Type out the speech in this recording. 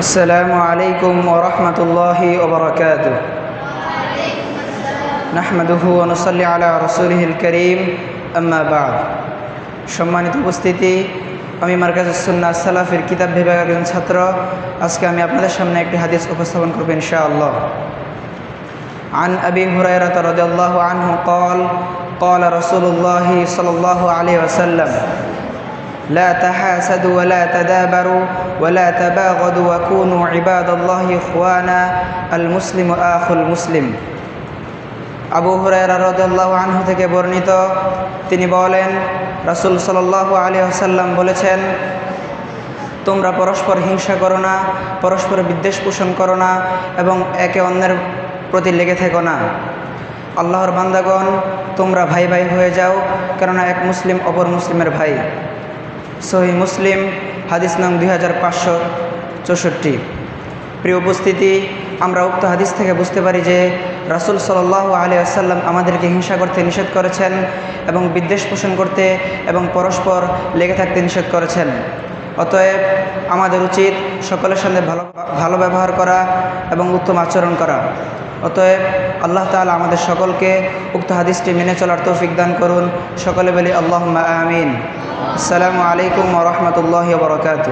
السلام عليكم ورحمة الله وبركاته نحمده ونصلي على رسوله الكريم أما بعد সম্মানিত উপস্থিতি আমি মার্কাজুসন্না সালাফের কিতাব বিভাগের একজন ছাত্র আজকে আমি আপনাদের সামনে একটি হাদিস উপস্থাপন করব ইনশাআল্লাহ عن أبي هريرة رضي الله عنه قال قال رسول الله صلى الله عليه وسلم لا تحاسدوا ولا تدابروا ولا تباغضوا وكونوا عباد الله إخوانا المسلم آخو المسلم আবু হুরায়রা রাদিয়াল্লাহু আনহু থেকে বর্ণিত তিনি বলেন রাসূল সাল্লাল্লাহু আলাইহি ওয়াসাল্লাম বলেছেন তোমরা পরস্পর হিংসা করো না পরস্পর বিদ্বেষ পোষণ করো না এবং একে অন্যের প্রতি লেগে থেকো না আল্লাহর বান্দাগণ তোমরা ভাই ভাই হয়ে যাও কেননা এক মুসলিম অপর মুসলিমের ভাই সহি মুসলিম, হাদিস নং দুই হাজার পাঁচশো চৌষট্টি। প্রিয় উপস্থিতি, আমরা উক্ত হাদিস থেকে বুঝতে পারি যে রাসুল সাল্লাহ আলী আসাল্লাম আমাদেরকে হিংসা করতে নিষেধ করেছেন এবং বিদ্বেষ পোষণ করতে এবং পরস্পর লেগে থাকতে নিষেধ করেছেন। অতএব আমাদের উচিত সকলের সঙ্গে ভালো ভালো ব্যবহার করা এবং উত্তম আচরণ করা। অতএব আল্লাহ তালা আমাদের সকলকে উক্ত হাদিসটি মেনে চলার তৌফিক দান করুন। সকলে বলি আল্লাহ আমিন। আসসালামু আলাইকুম রহমতুল্লাহ বরকাত